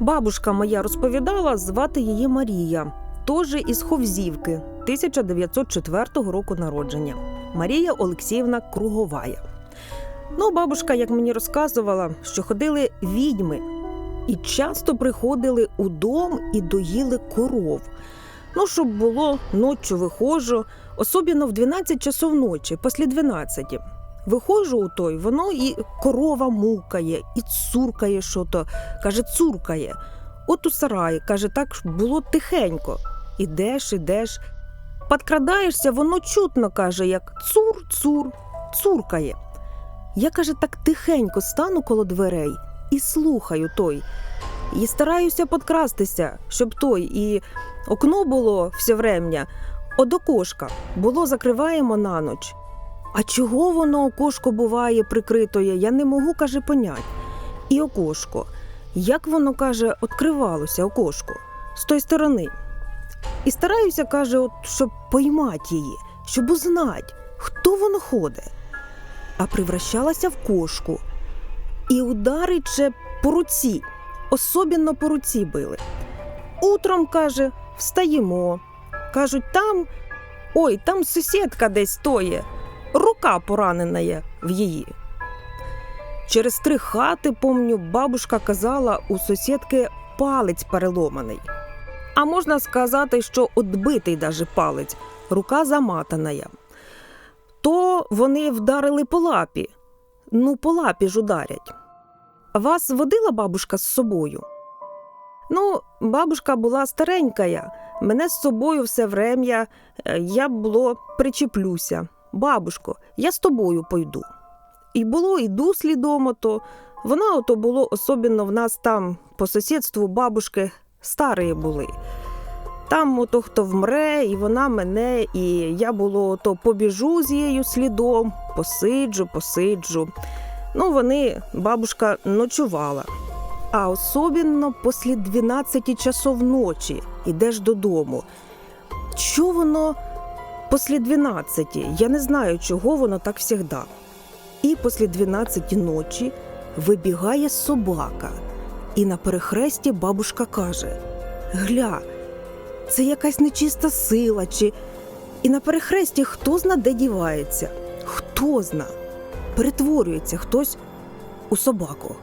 Бабушка моя розповідала, звати її Марія, теж із Ховзівки, 1904 року народження. Марія Олексіївна Круговая. Ну, бабушка, як мені розказувала, що ходили відьми і часто приходили у дом і доїли коров. Ну, щоб було ночі виходжу, особливо в 12 часов ночі, після 12. Виходжу у той, воно і корова мукає, і цуркає що. Каже, цуркає. От у сараї, каже, так було тихенько. Ідеш, ідеш. Подкрадаєшся, воно чутно каже, як цур-цур, цуркає. Я каже, так тихенько стану коло дверей і слухаю той. І стараюся подкрастися, щоб той і окно було все врем'я, од окошка було закриваємо на ніч. А чого воно окошко буває прикритоє, я не можу, каже, понять. І окошко. Як воно каже, відкривалося окошко з тої сторони. І стараюся, каже, от, щоб поймати її, щоб узнать, хто воно ходить. А привращалася в кошку і ударить ще по руці, особливо по руці били. Утром, каже, встаємо. Кажуть, там, ой, там сусідка десь стоє, рука поранена є в її. Через три хати, помню, бабушка казала, у сусідки палець переломаний. А можна сказати, що отбитий даже палець, рука заматана. є. То вони вдарили по лапі. Ну, по лапі ж ударять. Вас водила бабушка з собою? Ну, бабушка була старенька. Мене з собою все врем'я, е, я було причеплюся. Бабушко, я з тобою пойду. І було йду слідом ото. Вона ото було особливо в нас там по сусідству бабушки старі були. Там ото хто вмре, і вона мене, і я було ото побіжу з її слідом, посиджу, посиджу. Ну, вони, бабушка, ночувала. А особливо після 12 часов ночі йдеш додому. Чого воно після 12? Я не знаю, чого воно так завжди. І після 12 ночі вибігає собака, і на перехресті бабушка каже: Гля, це якась нечиста сила, чи. І на перехресті хто зна де дівається, хто зна, перетворюється хтось у собаку.